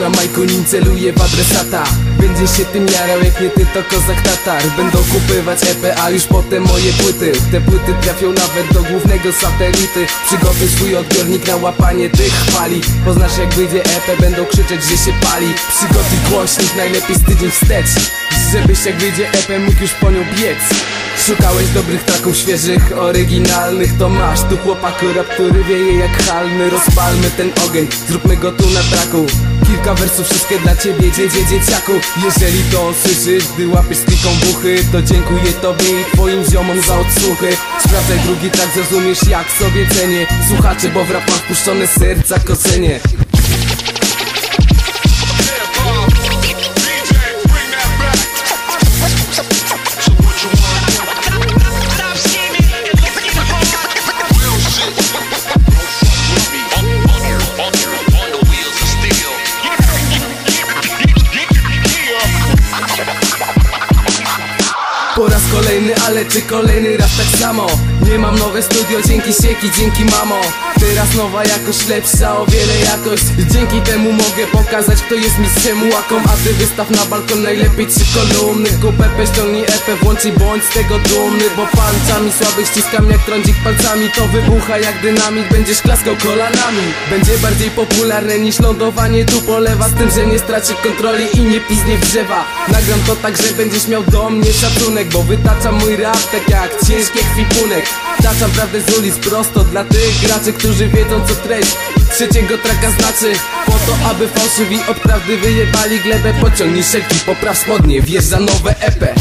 dlatego nim celuję w adresata. Będzie się tym jarał jak nie ty to kozak tatar. Będą kupywać EP, a już potem moje płyty. Te płyty trafią nawet do głównego satelity. Przygotuj swój odbiornik na łapanie tych chwali. Poznasz jak wyjdzie EP, będą krzyczeć, że się pali. Przygotuj głośnik, najlepiej z tydzień wstecz Żebyś jak wyjdzie EP mógł już po nią biec. Szukałeś dobrych traków świeżych, oryginalnych To masz. Tu chłopaku rap, który wieje jak halny. Rozpalmy ten ogień, zróbmy go tu na traku. Kilka wersów, wszystkie dla ciebie, dziedzie dzieciaku. Jeżeli to słyszysz, gdy łapiesz styką buchy To dziękuję tobie i twoim ziomom za odsłuchy. Sprawdzaj drugi tak, zrozumiesz jak sobie cenię. Słuchacze, bo w rap ma wpuszczone serca korzenie kolejny, ale czy kolejny raz tak samo? Nie mam nowe studio, dzięki sieki, dzięki mamo Teraz nowa jakość, lepsza o wiele jakość. Dzięki temu mogę pokazać, kto jest mistrzem łaką A ty wystaw na balkon najlepiej trzy kolumny. Kup EP, ściągnij EP, włącz i bądź z tego dumny. Bo palcami słabych ściskam jak trądzik palcami. To wybucha jak dynamit, będziesz klaskał kolanami. Będzie bardziej popularne niż lądowanie tu polewa Z tym, że nie straci kontroli i nie piznie w drzewa. Nagram to tak, że będziesz miał do mnie szacunek Bo wytaczam mój rap tak jak ciężki ekwipunek Taczam prawdę z ulic prosto dla tych graczy, którzy wiedzą co treść Trzeciego traka znaczy. Po to, aby fałszywi od prawdy wyjebali glebę. Pociągnij szelki, popraw spodnie, wjeżdża nowe EP